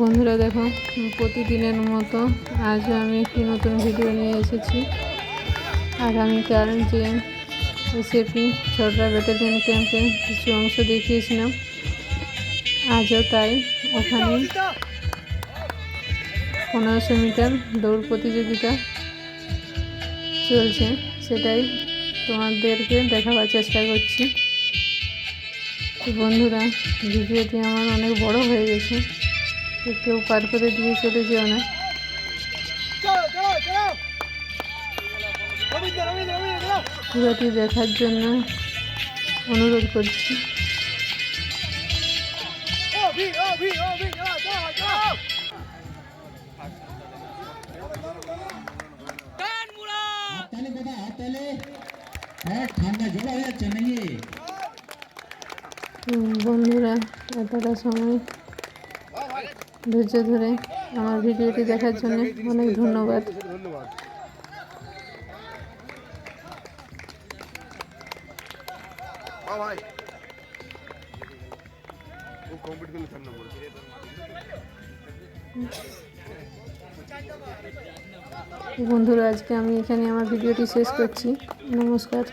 বন্ধুরা দেখো, প্রতিদিনের মতো আজও আমি একটি নতুন ভিডিও নিয়ে এসেছি। আগামীকাল যে এসএপি ছড়রা ব্যাটালিয়ন ক্যাম্পে কিছু অংশ দেখিয়েছিলাম, আজও তাই ওখানে পনেরোশো মিটার দৌড় প্রতিযোগিতা চলছে, সেটাই তোমাদেরকে দেখাবার চেষ্টা করছি। বন্ধুরা, ভিডিওটি আমার অনেক বড় হয়ে গেছে। কেউ পার করে দিয়ে চলে যেও না। পুরোটি দেখার জন্য অনুরোধ করছি। বন্ধুরা, এতটা সময় ধৈর্য ধরে আমার ভিডিওটি দেখার জন্য অনেক ধন্যবাদ। বন্ধুরা, আজকে আমি এখানে আমার ভিডিওটি শেষ করছি। নমস্কার।